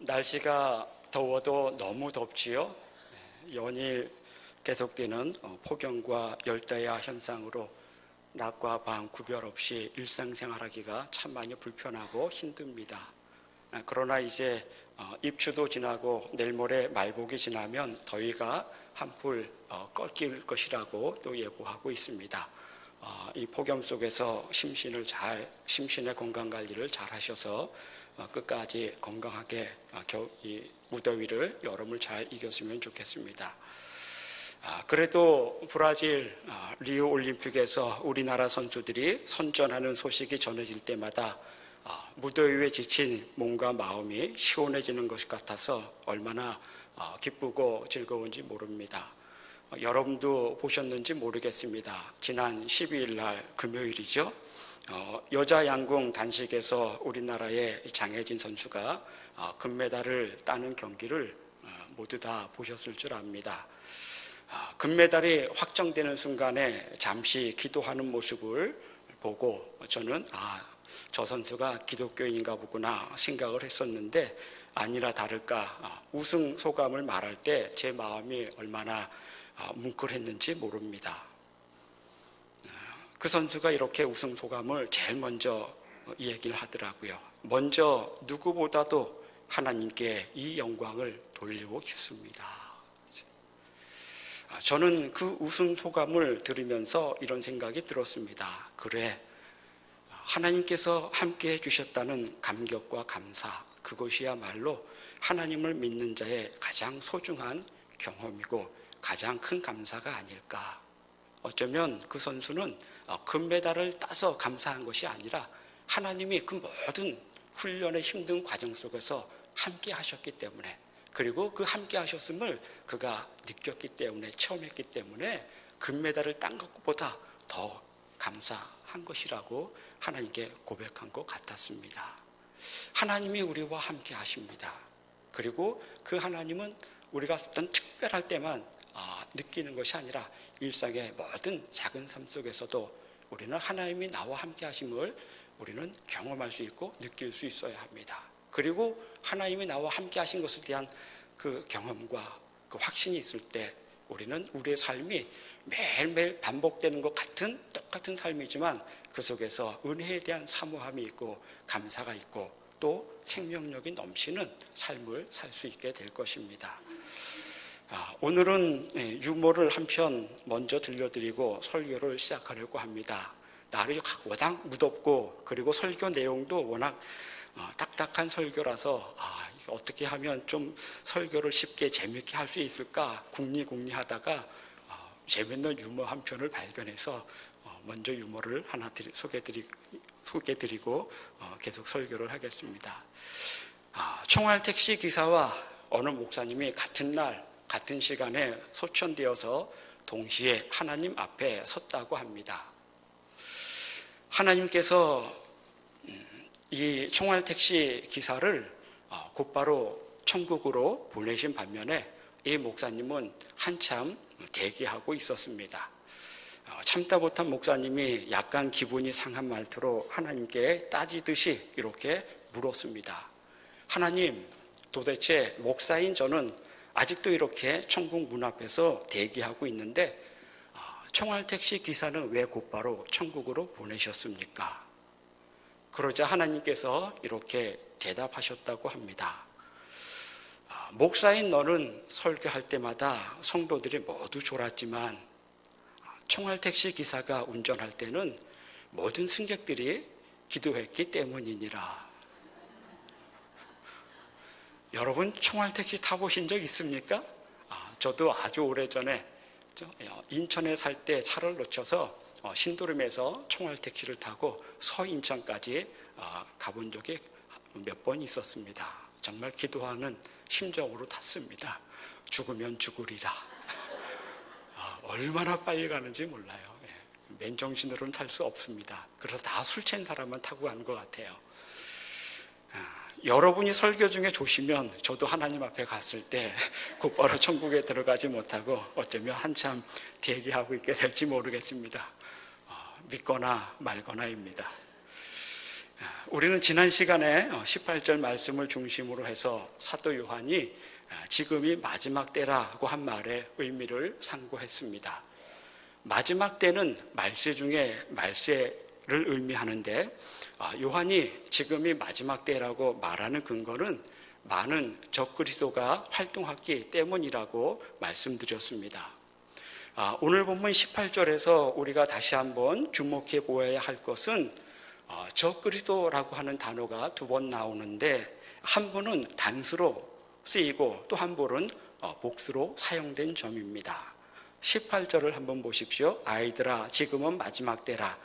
날씨가 더워도 너무 덥지요. 네, 연일 계속되는 어, 폭염과 열대야 현상으로 낮과 밤 구별 없이 일상생활하기가 참 많이 불편하고 힘듭니다. 아, 그러나 이제 어, 입추도 지나고 내일 모레 말복이 지나면 더위가 한풀 어, 꺾일 것이라고 또 예보하고 있습니다. 어, 이 폭염 속에서 심신을 잘 심신의 건강 관리를 잘 하셔서 어, 끝까지 건강하게 어, 겨- 이 무더위를 여름을 잘 이겼으면 좋겠습니다. 아, 그래도 브라질 아, 리우 올림픽에서 우리나라 선수들이 선전하는 소식이 전해질 때마다 아, 무더위에 지친 몸과 마음이 시원해지는 것 같아서 얼마나 아, 기쁘고 즐거운지 모릅니다. 어, 여러분도 보셨는지 모르겠습니다. 지난 12일 날 금요일이죠. 어, 여자 양궁 단식에서 우리나라의 장혜진 선수가 어, 금메달을 따는 경기를 어, 모두 다 보셨을 줄 압니다. 아, 금메달이 확정되는 순간에 잠시 기도하는 모습을 보고 저는 아, 저 선수가 기독교인인가 보구나 생각을 했었는데 아니라 다를까 아, 우승 소감을 말할 때 제 마음이 얼마나 아, 뭉클했는지 모릅니다. 아, 그 선수가 이렇게 우승 소감을 제일 먼저 어, 이 얘기를 하더라고요. 먼저 누구보다도 하나님께 이 영광을 돌리고 싶습니다. 아, 저는 그 우승 소감을 들으면서 이런 생각이 들었습니다. 그래, 하나님께서 함께 해주셨다는 감격과 감사, 그것이야말로 하나님을 믿는 자의 가장 소중한 경험이고 가장 큰 감사가 아닐까. 어쩌면 그 선수는 어, 금메달을 따서 감사한 것이 아니라 하나님이 그 모든 훈련의 힘든 과정 속에서 함께 하셨기 때문에 그리고 그 함께 하셨음을 그가 느꼈기 때문에 체험했기 때문에 금메달을 딴 것보다 더 감사한 것이라고 하나님께 고백한 것 같았습니다. 하나님이 우리와 함께 하십니다. 그리고 그 하나님은 우리가 어떤 특별할 때만 아, 느끼는 것이 아니라 일상의 모든 작은 삶 속에서도 우리는 하나님이 나와 함께 하심을 우리는 경험할 수 있고 느낄 수 있어야 합니다. 그리고 하나님이 나와 함께 하신 것에 대한 그 경험과 그 확신이 있을 때 우리는 우리의 삶이 매일매일 반복되는 것 같은 똑같은 삶이지만 그 속에서 은혜에 대한 사모함이 있고 감사가 있고 또 생명력이 넘치는 삶을 살 수 있게 될 것입니다. 아, 오늘은 예, 유머를 한 편 먼저 들려드리고 설교를 시작하려고 합니다. 날이 워낙 무덥고 그리고 설교 내용도 워낙 어, 딱딱한 설교라서 아, 어떻게 하면 좀 설교를 쉽게 재밌게 할 수 있을까 궁리궁리 하다가 어, 재밌는 유머 한 편을 발견해서 어, 먼저 유머를 하나 드리, 소개드리, 소개드리고 어, 계속 설교를 하겠습니다. 아, 총알 택시 기사와 어느 목사님이 같은 날 같은 시간에 소천되어서 동시에 하나님 앞에 섰다고 합니다. 하나님께서 음, 이 총알 택시 기사를 어, 곧바로 천국으로 보내신 반면에 이 목사님은 한참 대기하고 있었습니다. 어, 참다 못한 목사님이 약간 기분이 상한 말투로 하나님께 따지듯이 이렇게 물었습니다. 하나님, 도대체 목사인 저는 아직도 이렇게 천국 문 앞에서 대기하고 있는데 어, 총알 택시 기사는 왜 곧바로 천국으로 보내셨습니까? 그러자 하나님께서 이렇게 대답하셨다고 합니다. 아, 목사인 너는 설교할 때마다 성도들이 모두 졸았지만 아, 총알 택시 기사가 운전할 때는 모든 승객들이 기도했기 때문이니라. 여러분 총알 택시 타보신 적 있습니까? 아, 저도 아주 오래 전에 인천에 살 때 차를 놓쳐서 어, 신도림에서 총알 택시를 타고 서인천까지 어, 가본 적이 몇 번 있었습니다. 정말 기도하는 심정으로 탔습니다. 죽으면 죽으리라. 아, 얼마나 빨리 가는지 몰라요. 예, 맨정신으로는 탈 수 없습니다. 그래서 다 술 취한 사람만 타고 가는 것 같아요. 아, 여러분이 설교 중에 조시면 저도 하나님 앞에 갔을 때 곧바로 천국에 들어가지 못하고 어쩌면 한참 대기하고 있게 될지 모르겠습니다. 어, 믿거나 말거나입니다. 우리는 지난 시간에 18절 말씀을 중심으로 해서 사도 요한이 지금이 마지막 때라고 한 말의 의미를 상고했습니다. 마지막 때는 말세 중에 말세를 의미하는데 요한이 지금이 마지막 때라고 말하는 근거는 많은 적그리스도가 활동했기 때문이라고 말씀드렸습니다. 오늘 본문 18절에서 우리가 다시 한번 주목해 보아야 할 것은 적그리스도라고 하는 단어가 두 번 나오는데 한 번은 단수로 쓰이고 또 한 번은 복수로 사용된 점입니다. 18절을 한번 보십시오. 아이들아, 지금은 마지막 때라.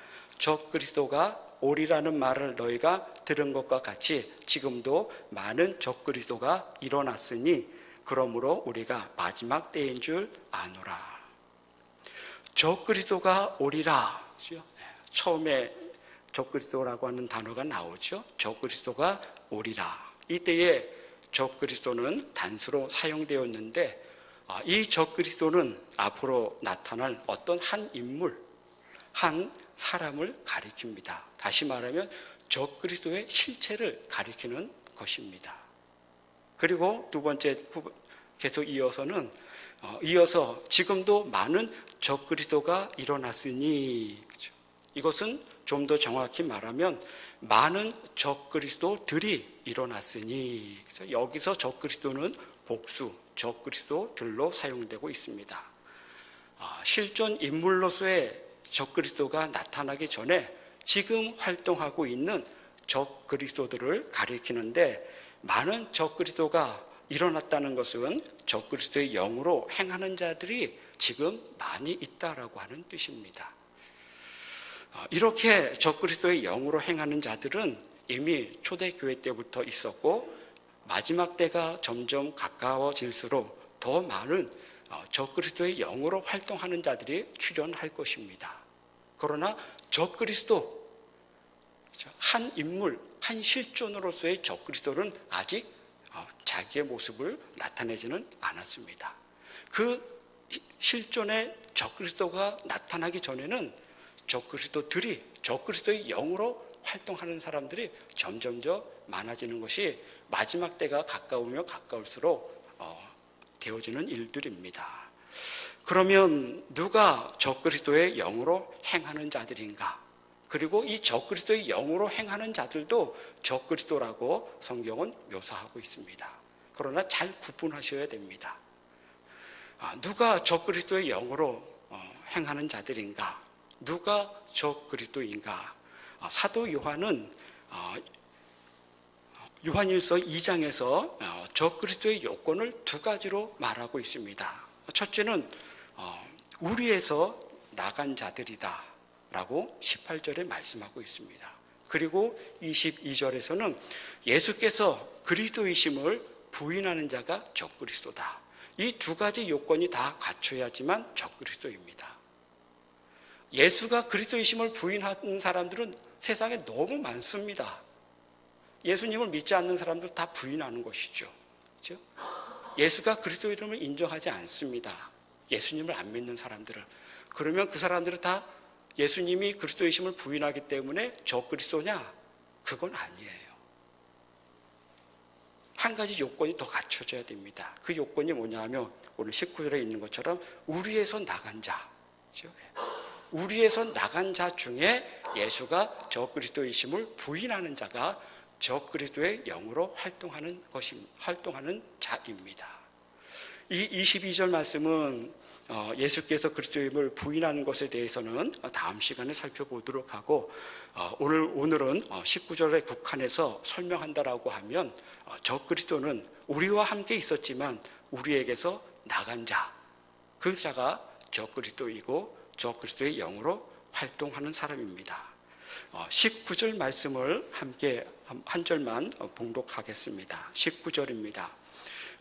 적 그리스도가 오리라는 말을 너희가 들은 것과 같이 지금도 많은 적 그리스도가 일어났으니 그러므로 우리가 마지막 때인 줄 아노라. 적 그리스도가 오리라. 처음에 적 그리스도라고 하는 단어가 나오죠. 적 그리스도가 오리라. 이때에 적 그리스도는 단수로 사용되었는데 아, 이 적 그리스도는 앞으로 나타날 어떤 한 인물, 한 사람을 가리킵니다. 다시 말하면 적그리스도의 실체를 가리키는 것입니다. 그리고 두 번째 계속 이어서는 어, 이어서 지금도 많은 적그리스도가 일어났으니? 이것은 좀 더 정확히 말하면 많은 적그리스도들이 일어났으니 여기서 적그리스도는 복수 적그리스도들로 사용되고 있습니다. 아, 실존 인물로서의 적그리스도가 나타나기 전에 지금 활동하고 있는 적그리스도들을 가리키는데 많은 적그리스도가 일어났다는 것은 적그리스도의 영으로 행하는 자들이 지금 많이 있다라고 하는 뜻입니다. 아, 이렇게 적그리스도의 영으로 행하는 자들은 이미 초대교회 때부터 있었고 마지막 때가 점점 가까워질수록 더 많은 어, 적그리스도의 영으로 활동하는 자들이 출현할 것입니다. 그러나 적그리스도 한 인물, 한 실존으로서의 적그리스도는 아직 어, 자기의 모습을 나타내지는 않았습니다. 그 실존의 적그리스도가 나타나기 전에는 적그리스도들이 적그리스도의 영으로 활동하는 사람들이 점점 더 많아지는 것이 마지막 때가 가까우며 가까울수록 어, 되어지는 일들입니다. 그러면 누가 적그리스도의 영으로 행하는 자들인가? 그리고 이 적그리스도의 영으로 행하는 자들도 적그리스도라고 성경은 묘사하고 있습니다. 그러나 잘 구분하셔야 됩니다. 아, 누가 적그리스도의 영으로 어, 행하는 자들인가? 누가 적그리스도인가? 아, 사도 요한은 어, 요한일서 2장에서 어, 적그리스도의 요건을 두 가지로 말하고 있습니다. 첫째는 어, 우리에서 나간 자들이다 라고 18절에 말씀하고 있습니다. 그리고 22절에서는 예수께서 그리스도이심을 부인하는 자가 적그리스도다. 이 두 가지 요건이 다 갖춰야지만 적그리스도입니다. 예수가 그리스도이심을 부인하는 사람들은 세상에 너무 많습니다. 예수님을 믿지 않는 사람들 다 부인하는 것이죠. 그렇죠? 예수가 그리스도 이름을 인정하지 않습니다. 예수님을 안 믿는 사람들을. 그러면 그 사람들은 다 예수님이 그리스도이심을 부인하기 때문에 저 그리스도냐? 그건 아니에요. 한 가지 요건이 더 갖춰져야 됩니다. 그 요건이 뭐냐 하면 오늘 19절에 있는 것처럼 우리에서 나간 자. 우리에서 나간 자 중에 예수가 저 그리스도이심을 부인하는 자가 저 그리스도의 영으로 활동하는 것임 활동하는 자입니다. 이 22절 말씀은 어, 예수께서 그리스도임을 부인하는 것에 대해서는 다음 시간에 살펴보도록 하고 어, 오늘 오늘은 19절에 어, 국한해서 설명한다라고 하면 저 그리스도는 우리와 함께 있었지만 우리에게서 나간 자, 그 자가 저 그리스도이고 저 그리스도의 영으로 활동하는 사람입니다. 19절 말씀을 함께 한 절만 봉독하겠습니다. 19절입니다.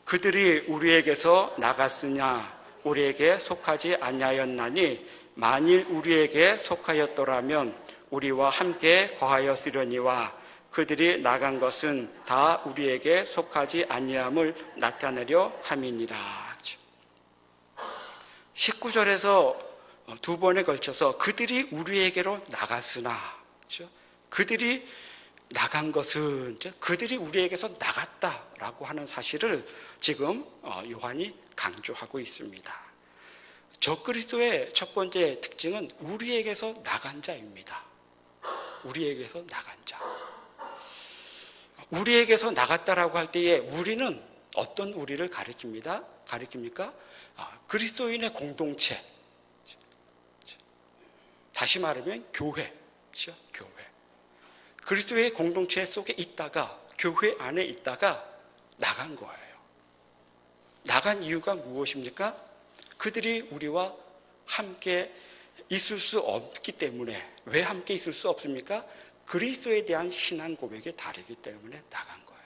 그들이 우리에게서 나갔으냐 우리에게 속하지 아니하였나니 만일 우리에게 속하였더라면 우리와 함께 거하였으려니와 그들이 나간 것은 다 우리에게 속하지 아니함을 나타내려 함이니라. 19절에서 두 번에 걸쳐서 그들이 우리에게로 나갔으나? 그들이 나간 것은 그들이 우리에게서 나갔다라고 하는 사실을 지금 어, 요한이 강조하고 있습니다. 적그리스도의 첫 번째 특징은 우리에게서 나간 자입니다. 우리에게서 나간 자. 우리에게서 나갔다라고 할 때에 우리는 어떤 우리를 가리킵니다? 가리킵니까? 아, 그리스도인의 공동체. 다시 말하면 교회. 그렇죠? 교회. 그리스도의 공동체 속에 있다가 교회 안에 있다가 나간 거예요. 나간 이유가 무엇입니까? 그들이 우리와 함께 있을 수 없기 때문에 왜 함께 있을 수 없습니까? 그리스도에 대한 신앙 고백이 다르기 때문에 나간 거예요.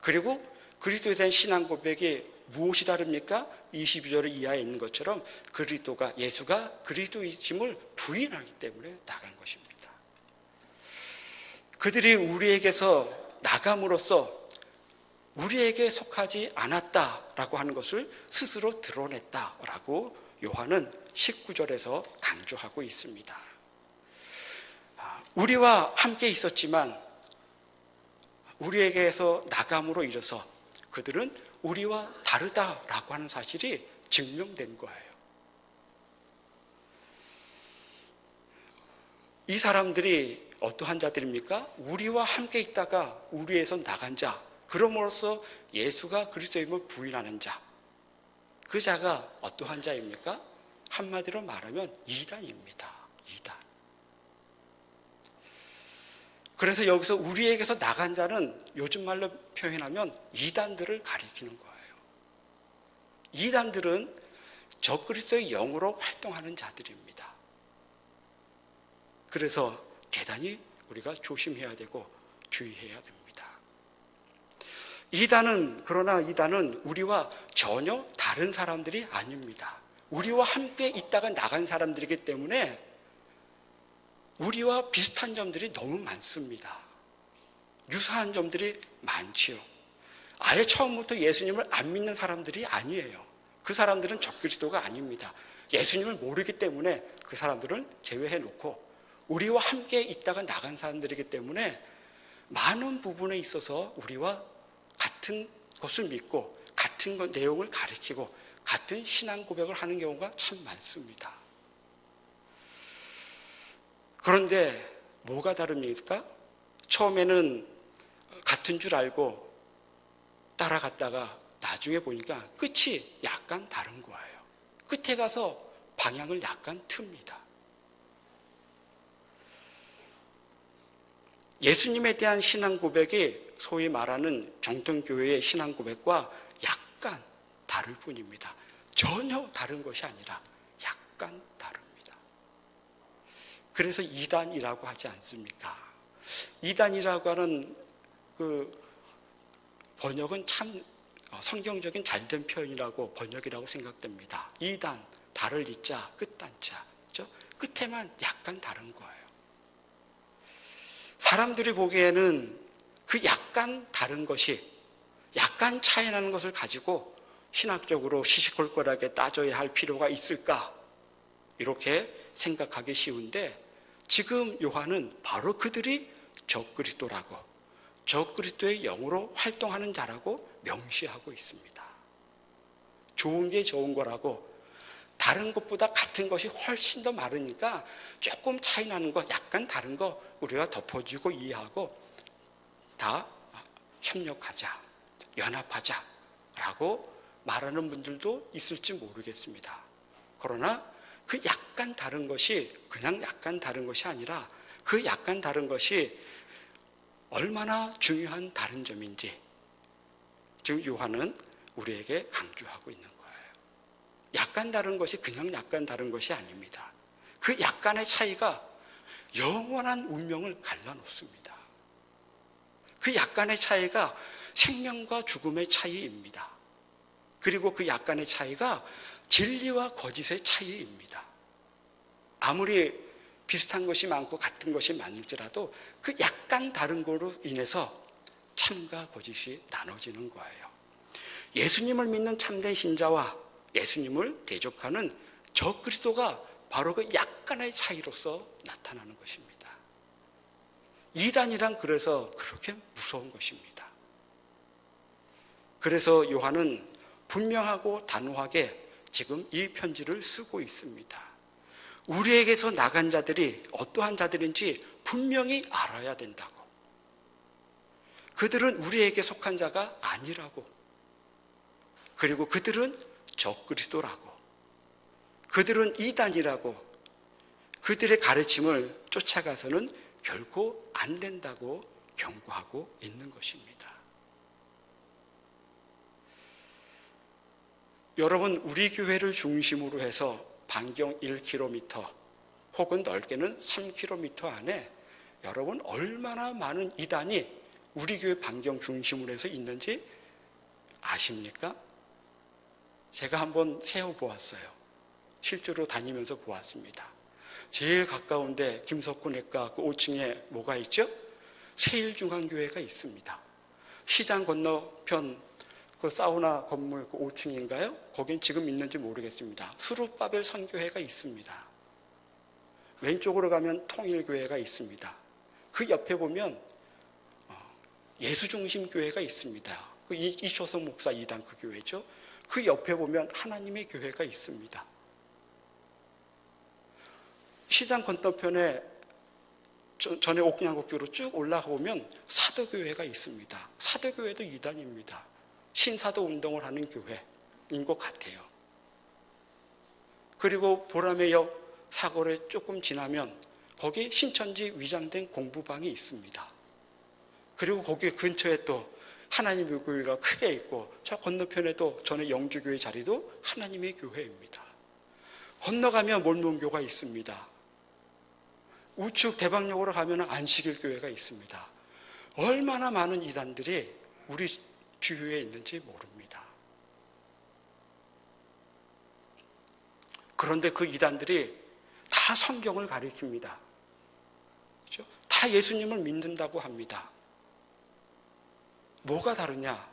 그리고 그리스도에 대한 신앙 고백이 무엇이 다릅니까? 22절 이하에 있는 것처럼 그리스도가 예수가 그리스도이심을 부인하기 때문에 나간 것입니다. 그들이 우리에게서 나감으로써 우리에게 속하지 않았다라고 하는 것을 스스로 드러냈다라고 요한은 19절에서 강조하고 있습니다. 아, 우리와 함께 있었지만 우리에게서 나감으로 이뤄서 그들은 우리와 다르다라고 하는 사실이 증명된 거예요. 이 사람들이 어떠한 자들입니까? 우리와 함께 있다가 우리에서 나간 자, 그럼으로써 예수가 그리스도임을 부인하는 자. 그 자가 어떠한 자입니까? 한마디로 말하면 이단입니다. 이단. 그래서 여기서 우리에게서 나간 자는 요즘 말로 표현하면 이단들을 가리키는 거예요. 이단들은 적그리스도의 영으로 활동하는 자들입니다. 그래서 대단히 우리가 조심해야 되고 주의해야 됩니다. 이단은 그러나 이단은 우리와 전혀 다른 사람들이 아닙니다. 우리와 함께 있다가 나간 사람들이기 때문에 우리와 비슷한 점들이 너무 많습니다. 유사한 점들이 많지요. 아예 처음부터 예수님을 안 믿는 사람들이 아니에요. 그 사람들은 적그리스도가 아닙니다. 예수님을 모르기 때문에 그 사람들은 제외해 놓고 우리와 함께 있다가 나간 사람들이기 때문에 많은 부분에 있어서 우리와 같은 것을 믿고 같은 것, 내용을 가르치고 같은 신앙 고백을 하는 경우가 참 많습니다. 그런데 뭐가 다릅니까? 처음에는 같은 줄 알고 따라갔다가 나중에 보니까 끝이 약간 다른 거예요. 끝에 가서 방향을 약간 틉니다. 예수님에 대한 신앙 고백이 소위 말하는 정통교회의 신앙 고백과 약간 다를 뿐입니다. 전혀 다른 것이 아니라 약간 다릅니다. 그래서 이단이라고 하지 않습니까? 이단이라고 하는 그 번역은 참 성경적인 잘된 표현이라고 번역이라고 생각됩니다. 이단, 달을 이자, 끝단자. 그죠? 끝에만 약간 다른 거예요. 사람들이 보기에는 그 약간 다른 것이 약간 차이 나는 것을 가지고 신학적으로 시시콜콜하게 따져야 할 필요가 있을까? 이렇게 생각하기 쉬운데 지금 요한은 바로 그들이 적그리스도라고 적그리스도의 영으로 활동하는 자라고 명시하고 있습니다. 좋은 게 좋은 거라고 다른 것보다 같은 것이 훨씬 더 많으니까 조금 차이 나는 거, 약간 다른 거 우리가 덮어주고 이해하고 다 협력하자, 연합하자 라고 말하는 분들도 있을지 모르겠습니다. 그러나 그 약간 다른 것이 그냥 약간 다른 것이 아니라 그 약간 다른 것이 얼마나 중요한 다른 점인지 지금 요한은 우리에게 강조하고 있는. 약간 다른 것이 그냥 약간 다른 것이 아닙니다. 그 약간의 차이가 영원한 운명을 갈라놓습니다. 그 약간의 차이가 생명과 죽음의 차이입니다. 그리고 그 약간의 차이가 진리와 거짓의 차이입니다. 아무리 비슷한 것이 많고 같은 것이 많을지라도 그 약간 다른 거로 인해서 참과 거짓이 나눠지는 거예요. 예수님을 믿는 참된 신자와 예수님을 대적하는 저 그리스도가 바로 그 약간의 차이로서 나타나는 것입니다. 이단이란 그래서 그렇게 무서운 것입니다. 그래서 요한은 분명하고 단호하게 지금 이 편지를 쓰고 있습니다. 우리에게서 나간 자들이 어떠한 자들인지 분명히 알아야 된다고. 그들은 우리에게 속한 자가 아니라고. 그리고 그들은 적그리스도라고. 그들은 이단이라고. 그들의 가르침을 쫓아가서는 결코 안 된다고 경고하고 있는 것입니다. 여러분, 우리 교회를 중심으로 해서 반경 1km 혹은 넓게는 3km 안에 여러분 얼마나 많은 이단이 우리 교회 반경 중심으로 해서 있는지 아십니까? 제가 한번 세어 보았어요. 실제로 다니면서 보았습니다. 제일 가까운데 김석구 내과 그 5층에 뭐가 있죠? 세일중앙교회가 있습니다. 시장 건너편 그 사우나 건물 그 5층인가요? 거긴 지금 있는지 모르겠습니다. 수루바벨 선교회가 있습니다. 왼쪽으로 가면 통일교회가 있습니다. 그 옆에 보면 어, 예수중심교회가 있습니다. 그 이초성 목사 이단 그 교회죠. 그 옆에 보면 하나님의 교회가 있습니다. 시장 건너편에 전에 옥량곡교로 쭉 올라가 보면 사도교회가 있습니다. 사도교회도 이단입니다. 신사도 운동을 하는 교회인 것 같아요. 그리고 보람의 역 사거리에 조금 지나면 거기 신천지 위장된 공부방이 있습니다. 그리고 거기 근처에 또 하나님의 교회가 크게 있고 저 건너편에도 전에 영주교회 자리도 하나님의 교회입니다. 건너가면 몰몬교가 있습니다. 우측 대방역으로 가면 안식일 교회가 있습니다. 얼마나 많은 이단들이 우리 주위에 있는지 모릅니다. 그런데 그 이단들이 다 성경을 가리킵니다. 그렇죠? 다 예수님을 믿는다고 합니다. 뭐가 다르냐?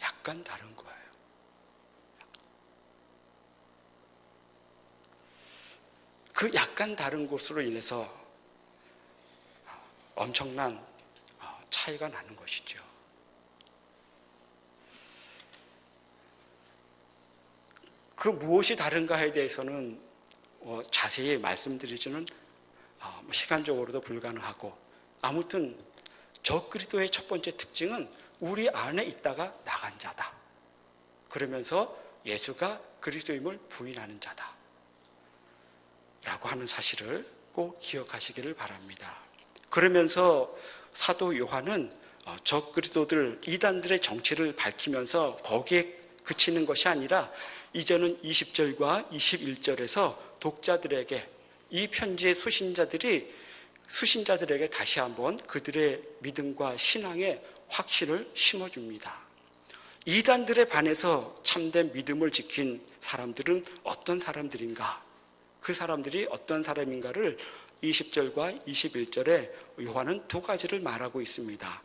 약간 다른 거예요. 그 약간 다른 곳으로 인해서 엄청난 어, 차이가 나는 것이죠. 그 무엇이 다른가에 대해서는 어, 자세히 말씀드리지는 어, 뭐 시간적으로도 불가능하고 아무튼 저 그리스도의 첫 번째 특징은 우리 안에 있다가 나간 자다. 그러면서 예수가 그리스도임을 부인하는 자다. 라고 하는 사실을 꼭 기억하시기를 바랍니다. 그러면서 사도 요한은 어, 저 그리스도들 이단들의 정체를 밝히면서 거기에 그치는 것이 아니라 이제는 20절과 21절에서 독자들에게 이 편지의 수신자들이 수신자들에게 다시 한번 그들의 믿음과 신앙의 확신을 심어줍니다. 이단들에 반해서 참된 믿음을 지킨 사람들은 어떤 사람들인가? 그 사람들이 어떤 사람인가를 20절과 21절에 요한은 두 가지를 말하고 있습니다.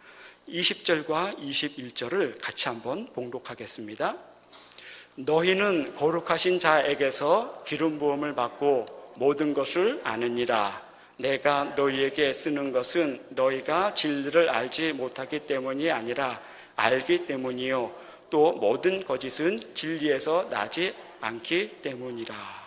20절과 21절을 같이 한번 봉독하겠습니다. 너희는 거룩하신 자에게서 기름 부음을 받고 모든 것을 아느니라. 내가 너희에게 쓰는 것은 너희가 진리를 알지 못하기 때문이 아니라 알기 때문이요. 또 모든 거짓은 진리에서 나지 않기 때문이라.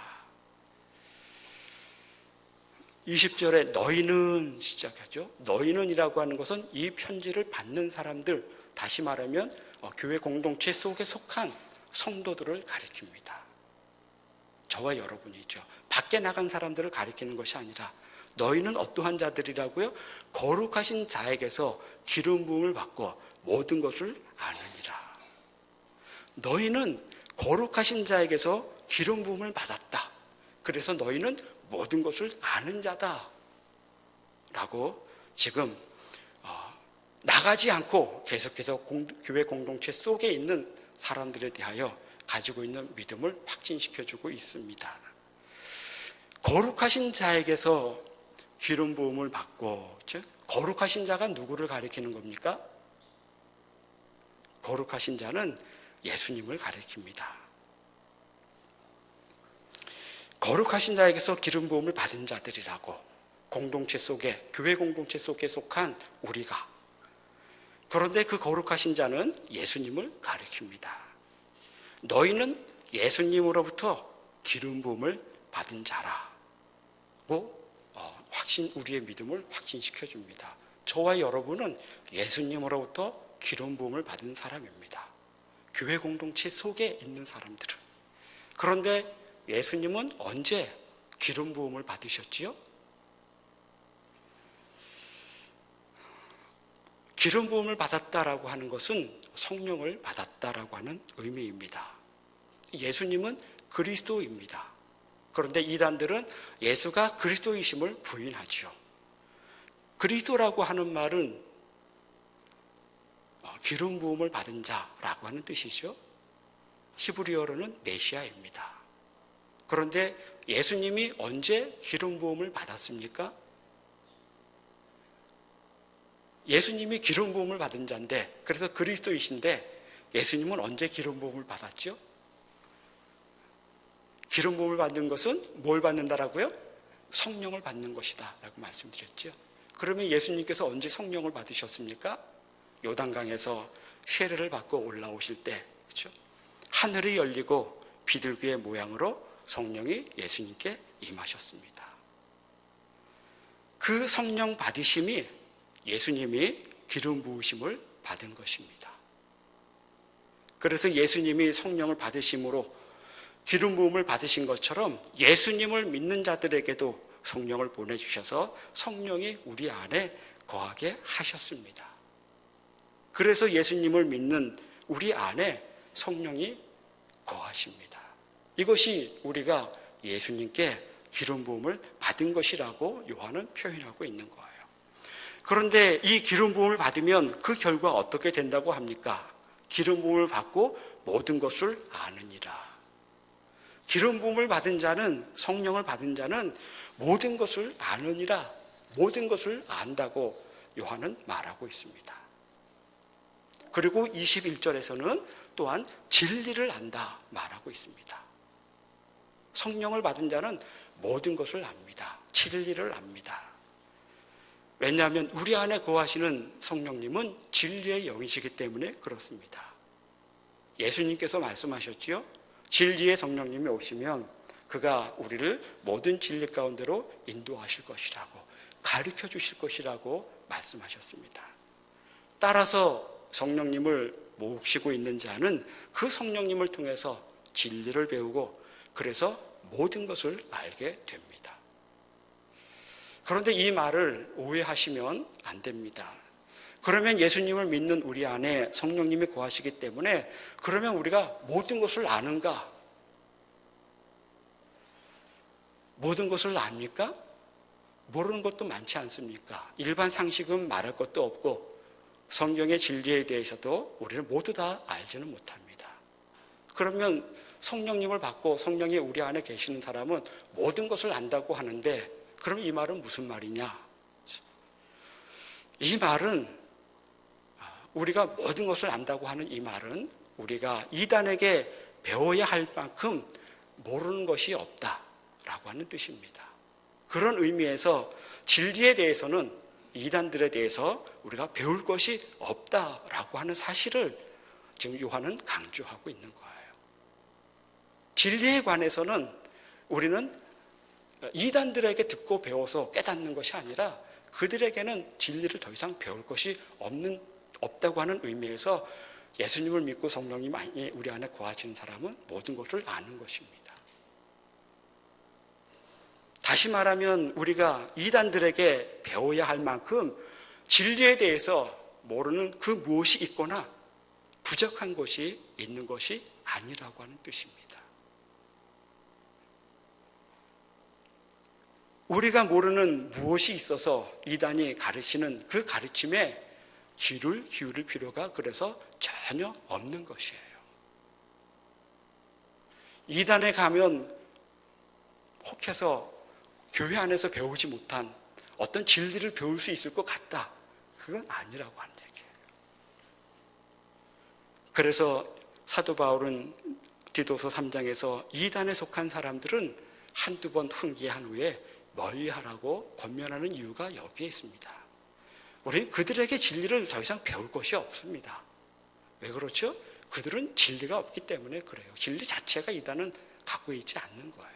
20절에 너희는 시작하죠. 너희는이라고 하는 것은 이 편지를 받는 사람들, 다시 말하면 어, 교회 공동체 속에 속한 성도들을 가리킵니다. 저와 여러분이죠. 밖에 나간 사람들을 가리키는 것이 아니라 너희는 어떠한 자들이라고요? 거룩하신 자에게서 기름 부음을 받고 모든 것을 아느니라. 너희는 거룩하신 자에게서 기름 부음을 받았다. 그래서 너희는 모든 것을 아는 자다. 라고 지금 어, 나가지 않고 계속해서 공, 교회 공동체 속에 있는 사람들에 대하여 가지고 있는 믿음을 확진시켜주고 있습니다. 거룩하신 자에게서 기름 부음을 받고, 즉, 거룩하신 자가 누구를 가리키는 겁니까? 거룩하신 자는 예수님을 가리킵니다. 거룩하신 자에게서 기름 부음을 받은 자들이라고 공동체 속에 교회 공동체 속에 속한 우리가 그런데 그 거룩하신 자는 예수님을 가리킵니다. 너희는 예수님으로부터 기름 부음을 받은 자라고 어, 확신 우리의 믿음을 확신시켜 줍니다. 저와 여러분은 예수님으로부터 기름 부음을 받은 사람입니다. 교회 공동체 속에 있는 사람들은 그런데 예수님은 언제 기름 부음을 받으셨지요? 기름 부음을 받았다라고 하는 것은 성령을 받았다라고 하는 의미입니다. 예수님은 그리스도입니다. 그런데 이단들은 예수가 그리스도이심을 부인하죠. 그리스도라고 하는 말은 어, 기름 부음을 받은 자라고 하는 뜻이죠. 히브리어로는 메시아입니다. 그런데 예수님이 언제 기름 부음을 받았습니까? 예수님이 기름 부음을 받은 자인데 그래서 그리스도이신데 예수님은 언제 기름 부음을 받았죠? 기름 부음을 받는 것은 뭘 받는다라고요? 성령을 받는 것이다라고 말씀드렸죠. 그러면 예수님께서 언제 성령을 받으셨습니까? 요단강에서 세례를 받고 올라오실 때 그렇죠? 하늘이 열리고 비둘기의 모양으로 성령이 예수님께 임하셨습니다. 그 성령 받으심이 예수님이 기름 부으심을 받은 것입니다. 그래서 예수님이 성령을 받으심으로 기름 부음을 받으신 것처럼 예수님을 믿는 자들에게도 성령을 보내주셔서 성령이 우리 안에 거하게 하셨습니다. 그래서 예수님을 믿는 우리 안에 성령이 거하십니다. 이것이 우리가 예수님께 기름 부음을 받은 것이라고 요한은 표현하고 있는 거예요. 그런데 이 기름 부음을 받으면 그 결과 어떻게 된다고 합니까? 기름 부음을 받고 모든 것을 아느니라. 기름 부음을 받은 자는 성령을 받은 자는 모든 것을 아느니라. 모든 것을 안다고 요한은 말하고 있습니다. 그리고 21절에서는 또한 진리를 안다 말하고 있습니다. 성령을 받은 자는 모든 것을 압니다. 진리를 압니다. 왜냐하면 우리 안에 거하시는 성령님은 진리의 영이시기 때문에 그렇습니다. 예수님께서 말씀하셨지요. 진리의 성령님이 오시면 그가 우리를 모든 진리 가운데로 인도하실 것이라고 가르쳐 주실 것이라고 말씀하셨습니다. 따라서 성령님을 모시고 있는 자는 그 성령님을 통해서 진리를 배우고 그래서 모든 것을 알게 됩니다. 그런데 이 말을 오해하시면 안 됩니다. 그러면 예수님을 믿는 우리 안에 성령님이 거하시기 때문에 그러면 우리가 모든 것을 아는가? 모든 것을 압니까? 모르는 것도 많지 않습니까? 일반 상식은 말할 것도 없고 성경의 진리에 대해서도 우리는 모두 다 알지는 못합니다. 그러면 성령님을 받고 성령이 우리 안에 계시는 사람은 모든 것을 안다고 하는데 그럼 이 말은 무슨 말이냐? 이 말은 우리가 모든 것을 안다고 하는 이 말은 우리가 이단에게 배워야 할 만큼 모르는 것이 없다라고 하는 뜻입니다. 그런 의미에서 진리에 대해서는 이단들에 대해서 우리가 배울 것이 없다라고 하는 사실을 지금 요한은 강조하고 있는 거예요. 진리에 관해서는 우리는 이단들에게 듣고 배워서 깨닫는 것이 아니라 그들에게는 진리를 더 이상 배울 것이 없는 없다고 하는 의미에서 예수님을 믿고 성령님 우리 안에 거하시는 사람은 모든 것을 아는 것입니다. 다시 말하면 우리가 이단들에게 배워야 할 만큼 진리에 대해서 모르는 그 무엇이 있거나 부족한 것이 있는 것이 아니라고 하는 뜻입니다. 우리가 모르는 무엇이 있어서 이단이 가르치는 그 가르침에 귀를 기울일 필요가 그래서 전혀 없는 것이에요. 이단에 가면 혹해서 교회 안에서 배우지 못한 어떤 진리를 배울 수 있을 것 같다. 그건 아니라고 하는 얘기예요. 그래서 사도 바울은 디도서 3장에서 이단에 속한 사람들은 한두 번 훈계한 후에 멀리하라고 권면하는 이유가 여기에 있습니다. 우리는 그들에게 진리를 더 이상 배울 것이 없습니다. 왜 그렇죠? 그들은 진리가 없기 때문에 그래요. 진리 자체가 이단은 갖고 있지 않는 거예요.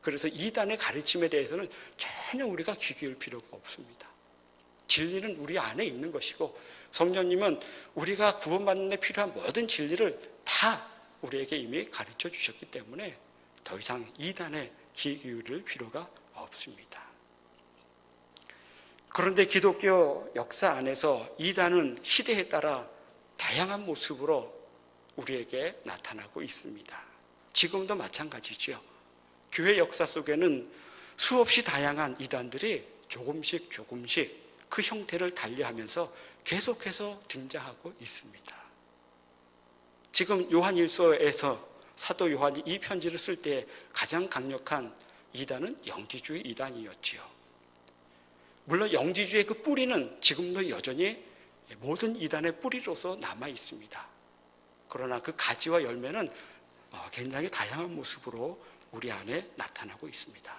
그래서 이단의 가르침에 대해서는 전혀 우리가 귀 기울 필요가 없습니다. 진리는 우리 안에 있는 것이고 성령님은 우리가 구원받는 데 필요한 모든 진리를 다 우리에게 이미 가르쳐 주셨기 때문에 더 이상 이단에 귀 기울일 필요가 없습니다. 그런데 기독교 역사 안에서 이단은 시대에 따라 다양한 모습으로 우리에게 나타나고 있습니다. 지금도 마찬가지죠. 교회 역사 속에는 수없이 다양한 이단들이 조금씩 조금씩 그 형태를 달리하면서 계속해서 등장하고 있습니다. 지금 요한일서에서 사도 요한이 이 편지를 쓸 때 가장 강력한 이단은 영지주의 이단이었지요. 물론 영지주의 그 뿌리는 지금도 여전히 모든 이단의 뿌리로서 남아 있습니다. 그러나 그 가지와 열매는 어, 굉장히 다양한 모습으로 우리 안에 나타나고 있습니다.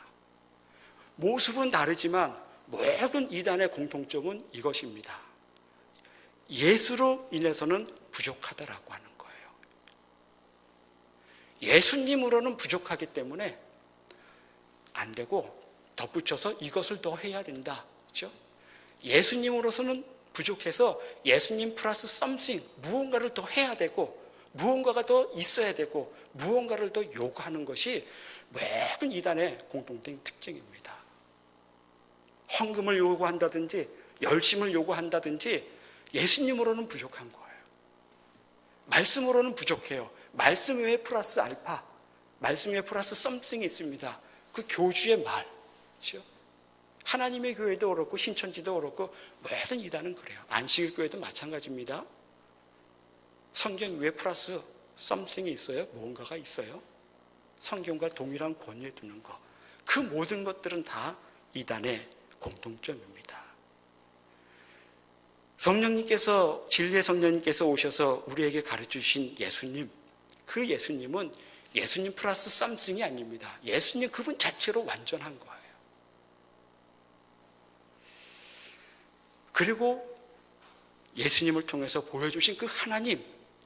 모습은 다르지만 모든 이단의 공통점은 이것입니다. 예수로 인해서는 부족하다라고 하는 거 예수님으로는 부족하기 때문에 안 되고 덧붙여서 이것을 더 해야 된다. 그렇죠? 예수님으로서는 부족해서 예수님 플러스 something 무언가를 더 해야 되고 무언가가 더 있어야 되고 무언가를 더 요구하는 것이 모든 이단의 공통된 특징입니다. 헌금을 요구한다든지 열심을 요구한다든지 예수님으로는 부족한 거예요. 말씀으로는 부족해요. 말씀 외에 플러스 알파, 말씀 외에 플러스 썸씽이 있습니다. 그 교주의 말, 그렇죠? 하나님의 교회도 그렇고 신천지도 그렇고 모든 이단은 그래요. 안식일 교회도 마찬가지입니다. 성경 외에 플러스 썸씽이 있어요. 무언가가 있어요. 성경과 동일한 권위에 두는 것. 그 모든 것들은 다 이단의 공통점입니다. 성령님께서 진리의 성령님께서 오셔서 우리에게 가르쳐 주신 예수님, 그 예수님은 예수님 플러스 썸씽이 아닙니다. 예수님 그분 자체로 완전한 거예요. 그리고 예수님을 통해서 보여주신 그 하나님,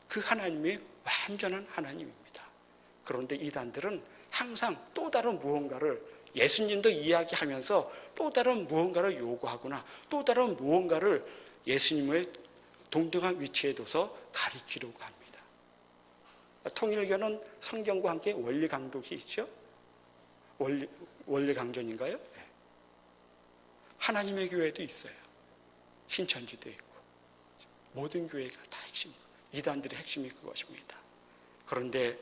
그 하나님이 완전한 하나님입니다. 그런데 이단들은 항상 또 다른 무언가를 예수님도 이야기하면서 또 다른 무언가를 요구하거나 또 다른 무언가를 예수님의 동등한 위치에 둬서 가리키려고 합니다. 통일교는 성경과 함께 원리 강독이 있죠? 원리, 원리 강전인가요? 네. 하나님의 교회도 있어요. 신천지도 있고. 모든 교회가 다 핵심, 이단들의 핵심이 그것입니다. 그런데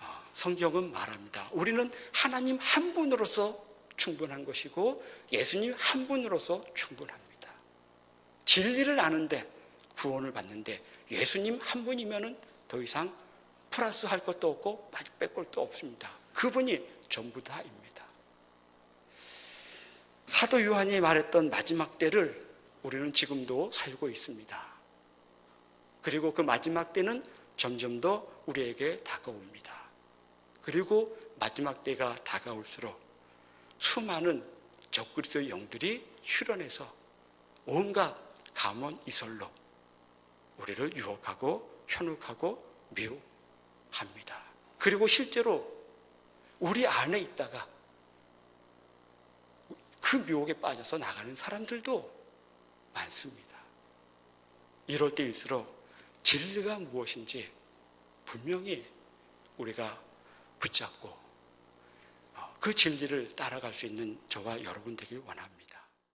어, 성경은 말합니다. 우리는 하나님 한 분으로서 충분한 것이고 예수님 한 분으로서 충분합니다. 진리를 아는데 구원을 받는데 예수님 한 분이면은 더 이상 플러스 할 것도 없고 뺄 것도 없습니다. 그분이 전부 다입니다. 사도 요한이 말했던 마지막 때를 우리는 지금도 살고 있습니다. 그리고 그 마지막 때는 점점 더 우리에게 다가옵니다. 그리고 마지막 때가 다가올수록 수많은 적그리스도의 영들이 휴련해서 온갖 감원 이설로 우리를 유혹하고 현혹하고 미혹 합니다. 그리고 실제로 우리 안에 있다가 그 미혹에 빠져서 나가는 사람들도 많습니다. 이럴 때일수록 진리가 무엇인지 분명히 우리가 붙잡고 그 진리를 따라갈 수 있는 저와 여러분 되길 원합니다.